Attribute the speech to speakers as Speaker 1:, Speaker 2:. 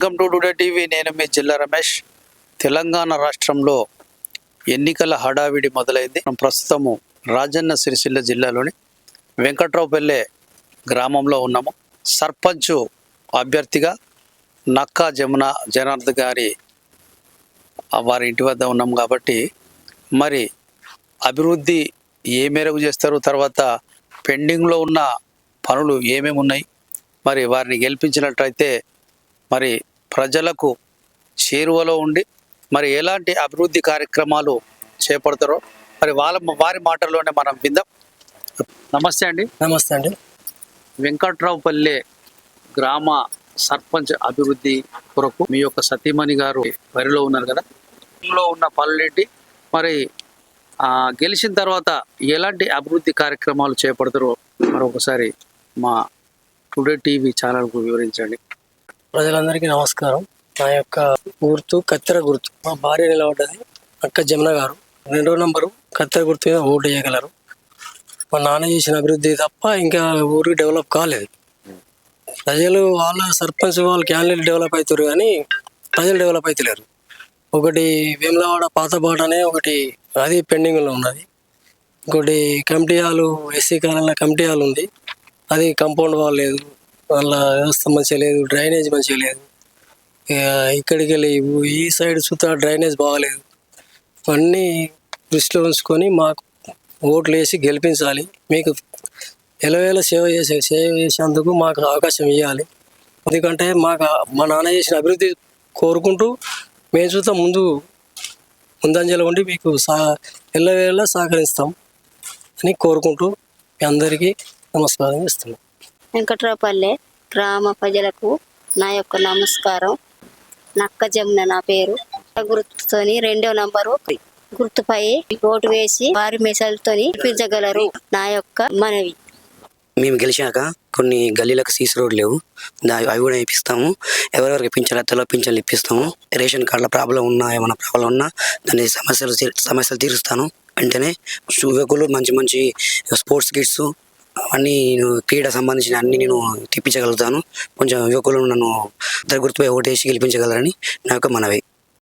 Speaker 1: Welcome to today TV. నేను మీ జిల్లా రమేష్. తెలంగాణ రాష్ట్రంలో ఎన్నికల హడావిడి మొదలైంది. మనం ప్రస్తుతము రాజన్న సిరిసిల్ల జిల్లాలోని వెంకట్రావుపల్లె గ్రామంలో ఉన్నాము. సర్పంచ్ అభ్యర్థిగా నక్కా జమున జనార్దన్ గారి వారి ఇంటి వద్ద ఉన్నాం కాబట్టి మరి అభివృద్ధి ఏ మేరకు చేస్తారు తర్వాత పెండింగ్లో ఉన్న పనులు ఏమేమి ఉన్నాయి మరి వారిని గెలిపించినట్లయితే మరి ప్రజలకు చేరువలో ఉండి మరి ఎలాంటి అభివృద్ధి కార్యక్రమాలు చేపడతారో మరి వాళ్ళ వారి మాటల్లోనే మనం విందాం. నమస్తే అండి.
Speaker 2: నమస్తే అండి.
Speaker 1: వెంకట్రావుపల్లె గ్రామ సర్పంచ్ అభివృద్ధి కొరకు మీ యొక్క సతీమణి గారు వరిలో ఉన్నారు కదా? లో ఉన్న పనులేంటి మరి గెలిచిన తర్వాత ఎలాంటి అభివృద్ధి కార్యక్రమాలు చేపడతారో మరి ఒకసారి మా టుడే టీవీ ఛానల్కు వివరించండి.
Speaker 2: ప్రజలందరికీ నమస్కారం. నా యొక్క గుర్తు కత్తెర గుర్తు. మా భార్య నిలబడ్డది అక్క జమున గారు. రెండో నంబరు కత్తెర గుర్తు మీద ఓటు వేయగలరు. మా నాన్న చేసిన అభివృద్ధి తప్ప ఇంకా ఊరికి డెవలప్ కాలేదు. ప్రజలు వాళ్ళ సర్పంచ్ వాళ్ళ క్యాండిడేట్ డెవలప్ అవుతారు కానీ ప్రజలు డెవలప్ అవుతలేరు. ఒకటి వేములవాడ పాత బాట అనే ఒకటి అది పెండింగ్లో ఉన్నది. ఇంకోటి కమిటీ హాలు ఎస్సీ కాలంలో కమిటీ హాల్ ఉంది. అది కాంపౌండ్ వాల్ లేదు. వాళ్ళ వ్యవస్థ మంచిగా లేదు డ్రైనేజ్ మంచిగా లేదు. ఇక్కడికి వెళ్ళి ఈ సైడ్ చుట్టూ డ్రైనేజ్ బాగాలేదు. అన్నీ దృష్టిలో ఉంచుకొని మాకు ఓట్లు వేసి గెలిపించాలి. మీకు ఎలవేళ సేవ చేసే సేవ చేసేందుకు మాకు అవకాశం ఇవ్వాలి. ఎందుకంటే మాకు మా నాన్న చేసిన అభివృద్ధి కోరుకుంటూ మేము చూద్దాం ముందు ముందంజలో ఉండి మీకు సా ఎల్లవేళ సహకరిస్తాం అని కోరుకుంటూ మీ అందరికీ నమస్కారం చేస్తున్నాం.
Speaker 3: వెంకట్రావుపల్లె గ్రామ ప్రజలకు నా యొక్క నమస్కారం. నక్క జమున నా పేరు. గుర్తుతోని రెండో నంబరు. గుర్తుపై ఓటు వేసి వారి మెసలతోని గెలిపించగలరు నా యొక్క మనవి.
Speaker 4: మేము గెలిచాక కొన్ని గల్లీలకు సీసీ రోడ్ లేవు. అవి కూడా ఇప్పిస్తాము ఎవరెవరికి పింఛన్ తెల్ల పింఛన్లు ఇప్పిస్తాము. రేషన్ కార్డుల ప్రాబ్లం ఉన్నా ఏమైనా ప్రాబ్లం ఉన్నా దాని సమస్యలు సమస్యలు తీరుస్తాను. వెంటనే యువకులు మంచి మంచి స్పోర్ట్స్ కిట్స్ అవన్నీ నేను క్రీడ సంబంధించిన అన్ని నేను తెప్పించగలుగుతాను. కొంచెం యువకులు నన్ను ఇద్దరు గుర్తుపై ఓటేసి గెలిపించగలరని నా యొక్క మనవి.